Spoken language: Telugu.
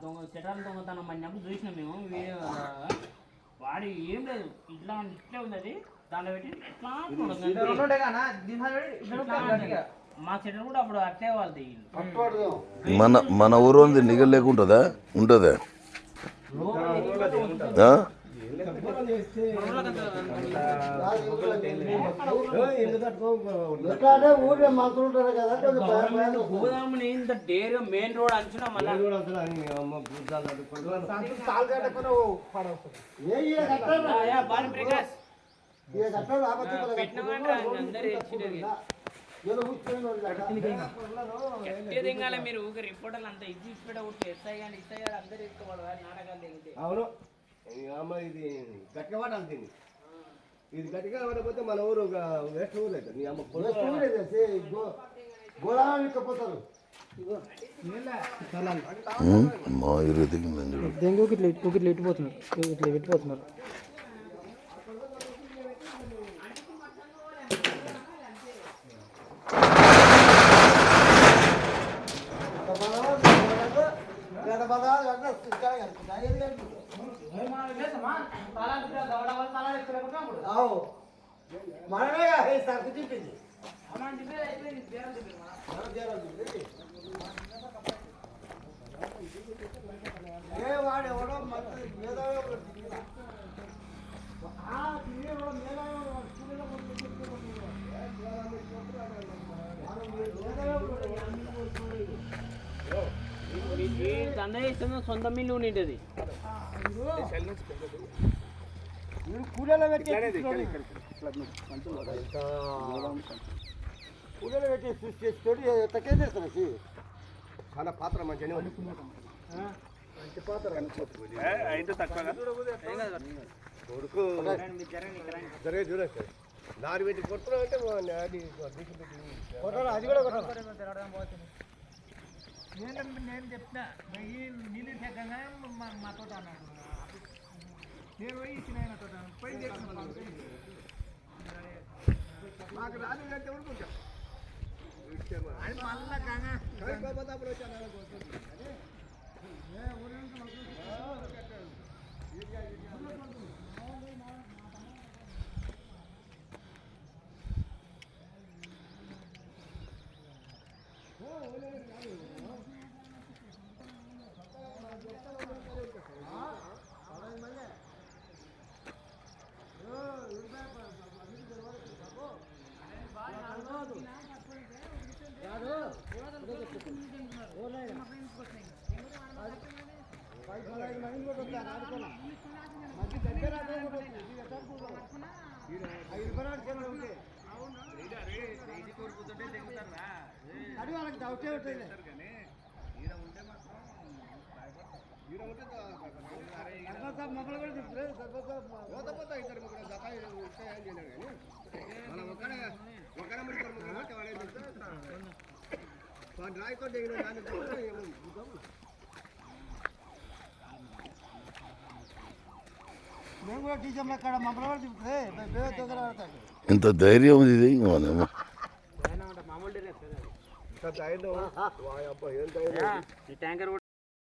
దొంగ శటాలు దొంగతనం పడినప్పుడు చూసినాం మేము వీడియో వాడి ఏం లేదు. ఇట్లా ఇట్లా ఉంది అది. దాంట్లో పెట్టి ఇట్లా. మా చెట్లు కూడా అప్పుడు అట్లే వాళ్ళది మన మన ఊరు నిగ లేకుంటుందా? ఉంటుందా. మంత్రులు ఉంటారు కదా గోదాముని ఇంత డేర్ మెయిన్ రోడ్ అంచున మళ్ళీ ఏ ఈడ కట్టాలి? బాల్ మీరు ఊక రిపోర్టర్లు అంతా ఇది ఇచ్చి ఎస్ఐ కానీ ఎస్ఐ గారు ఇసుకోవాలి నాటకాలు అవును ఇది గట్టిగా వాట ఇది గట్టిగా పడకపోతే మన ఊరు ఒక వేస్ట్ ఊరు అవుతుంది నీ అమ్మ పొలం ఏ ఊరే ఇది? ఏ గో- గోళాలు ఇక్కపోతారు. ఉమ్, మా ఇట్లా ఇట్లా ఇట్లా పెట్టిపోతున్నారు బలవాడు, గడ మనమే ఈ సరుకు తిప్పింది ఏ వాడు ఎవడో మంత్రి మేధావి ఒకడు మేధావి మేధావి ఒకడు అన్ని కోల్పోయాడు. దండ చేస్తున్న సొంత మిల్లు ఉండేది కూలీలో పెట్టి కూలీలో పెట్టి సృష్టి చేసి తక్కువ చేస్తాను చాలా పాత్ర మంచిగానే ఉంది. కొడుకు. జరిగే చూడచ్చు దారి పెట్టి అంటే అది అది కూడా ఏంటంటే నేను చెప్తా ఈ నీళ్ళు చెక్కగా మా తోట అన్నాడు. నేను పోయి ఇచ్చిన ఆయన తోట. పోయి మాకు రాదు అంటే ఊరుకుంటా అది మళ్ళా కాగా అప్పుడు వచ్చాను ఓన్లైన్ పైకి మైండ్ కూడా వస్తాను ఆడుకున్నా అది వాళ్ళకి డౌటే ఉంటుంది సర్పంచ్ మొక్కలు కూడా తిప్పుతారు సర్పంచ్ పోతే ఇద్దరు ముగ్గురు జత ఇస్తే ఏం చేయలేరు కానీ మనం ఒక్కడే ఒక్కడే ముగ్గురు ముగ్గురు అంటే వాడే వాడు రాయితో దిగిన దాన్ని చూస్తే ఏమో మేము కూడా టీచర్ అక్కడ మొక్కలు కూడా తిప్పుతుంది బేవ దగ్గర పడతాడు ఇంత ధైర్యం ఉంది ఇది మనము ఇంత